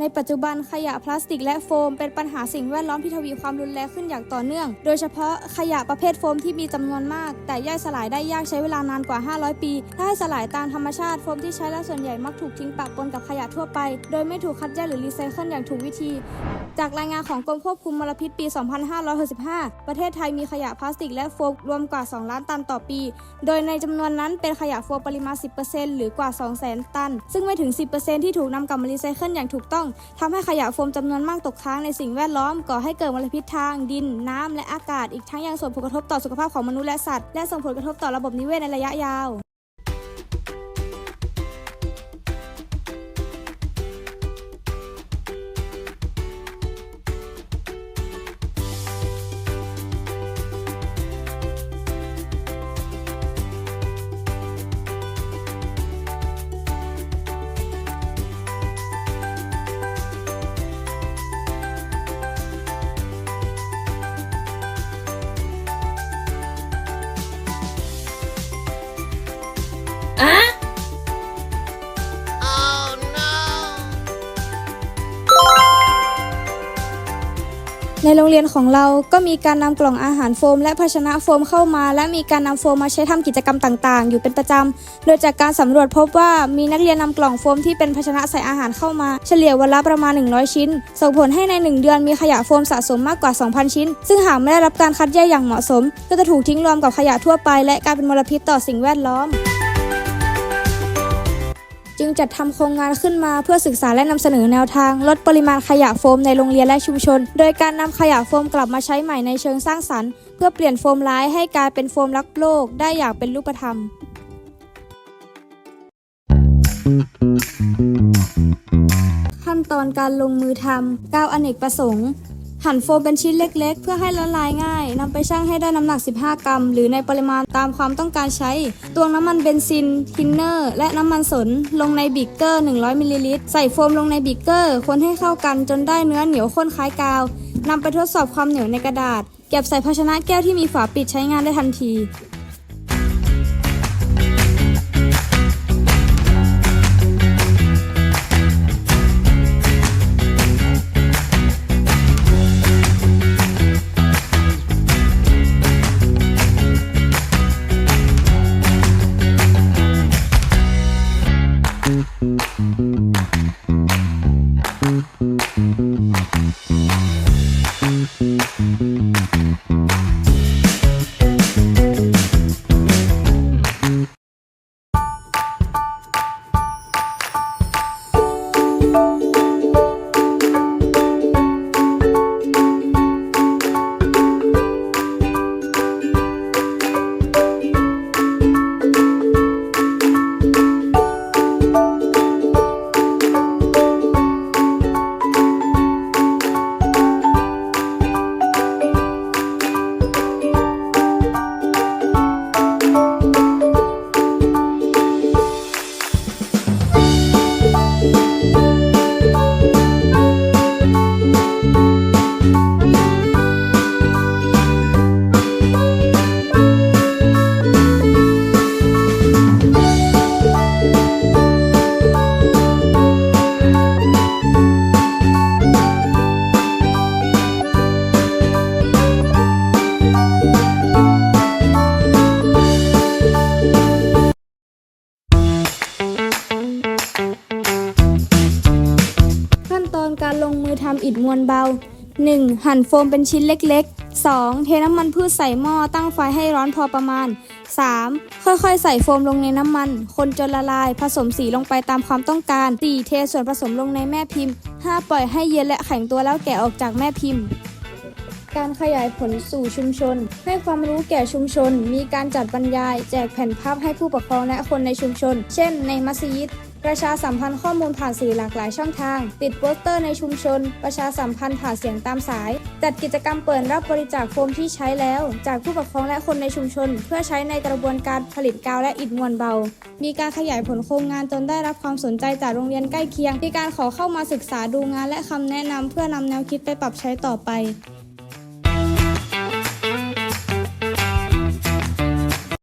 ในปัจจุบันขยะพลาสติกและโฟมเป็นปัญหาสิ่งแวดล้อมที่ทวีความรุนแรงขึ้นอย่างต่อเนื่อง โดยเฉพาะขยะประเภทโฟมที่มีจำนวนมาก แต่ย่อยสลายได้ยากใช้เวลานานกว่า 500 ปี ถ้าให้สลายตามธรรมชาติโฟมที่ใช้แล้วส่วนใหญ่มักถูกทิ้งปะปนกับขยะทั่วไป โดยไม่ถูกคัดแยกหรือรีไซเคิลอย่างถูกวิธี จากรายงานของกรมควบคุมมลพิษปี 2565 ประเทศไทยมีขยะพลาสติกและโฟมรวมกว่า 2 ล้านตันต่อปี โดยในจำนวนนั้นเป็นขยะโฟมปริมาณ 10%หรือกว่า 200,000 ตัน ซึ่งไม่ถึง 10%ที่ถูกนำกลับมารีไซเคิลอย่างถูกต้อง ทำให้ขยะโฟมจำนวนมากตกค้างในสิ่งแวดล้อม ก่อให้เกิดมลพิษทาง ดิน น้ำ และอากาศ อีกทั้งยังส่งผลกระทบต่อสุขภาพของมนุษย์และสัตว์ และส่งผลกระทบต่อระบบนิเวศในระยะยาว ในโรงเรียนของเราก็มีการนำกล่องอาหารโฟม และภาชนะโฟมเข้ามา และมีการนำโฟมมาใช้ทำกิจกรรมต่างๆ อยู่เป็นประจำ โดยจากการสำรวจพบว่ามีนักเรียนนำกล่องโฟมที่เป็นภาชนะใส่อาหารเข้ามา เฉลี่ยวันละประมาณ 100 ชิ้น ส่งผลให้ใน 1 เดือนมีขยะโฟมสะสมมากกว่า 2,000 ชิ้น ซึ่งหากไม่ได้รับการคัดแยกอย่างเหมาะสม ก็จะถูกทิ้งรวมกับขยะทั่วไป และกลายเป็นมลพิษต่อสิ่งแวดล้อม จึงจัดทำโครงงานขึ้นมาเพื่อศึกษาและนำเสนอแนวทาง ลดปริมาณขยะโฟมในโรงเรียนและชุมชน โดยการนำขยะโฟมกลับมาใช้ใหม่ในเชิงสร้างสรรค์ เพื่อเปลี่ยนโฟมร้ายให้กลายเป็นโฟมรักโลกได้อย่างเป็นรูปธรรม ขั้นตอนการลงมือทำก้าวอเนกประสงค์ หั่นโฟมเป็นชิ้นเล็ก ๆ เพื่อให้ละลายง่ายนำไปชั่งให้ได้น้ำหนัก 15 กรัม หรือในปริมาณตามความต้องการใช้ตวงน้ำมันเบนซินทินเนอร์ และน้ำมันสนลงในบิกเกอร์ 100 มิลลิลิตรใส่โฟมลงในบิกเกอร์ คนให้เข้ากันจนได้เนื้อเหนียวข้นคล้ายกาวนำไปทดสอบความเหนียวในกระดาษ เก็บใส่ภาชนะแก้วที่มีฝาปิดใช้งานได้ทันที Mm-hmm. ลงมือทำอิฐมวลเบา 1. หั่นโฟมเป็นชิ้นเล็กๆ 2. เทน้ำมันพืชใส่หม้อตั้งไฟให้ร้อนพอประมาณ 3. ค่อยๆ ใส่โฟมลงในน้ำมัน คนจนละลาย ผสมสีลงไปตามความต้องการ 4. เทส่วนผสมลงในแม่พิมพ์ 5. ปล่อยให้เย็นและแข็งตัวแล้วแกะออกจากแม่พิมพ์ การขยายผลสู่ชุมชน ให้ความรู้แก่ชุมชน มีการจัดบรรยาย แจกแผ่นพับให้ผู้ปกครองและคนในชุมชน เช่น ในมัสยิด ประชาสัมพันธ์ข้อมูลผ่านสื่อหลากหลายช่องทาง ติดโปสเตอร์ในชุมชน ประชาสัมพันธ์ผ่านเสียงตามสาย จัดกิจกรรมเปิดรับบริจาคโฟมที่ใช้แล้ว จากผู้ปกครองและคนในชุมชน เพื่อใช้ในกระบวนการผลิตกาวและอิฐมวลเบา มีการขยายผลโครงงานจนได้รับความสนใจจากโรงเรียนใกล้เคียง มีการขอเข้ามาศึกษาดูงานและคำแนะนำเพื่อนำแนวคิดไปปรับใช้ต่อไป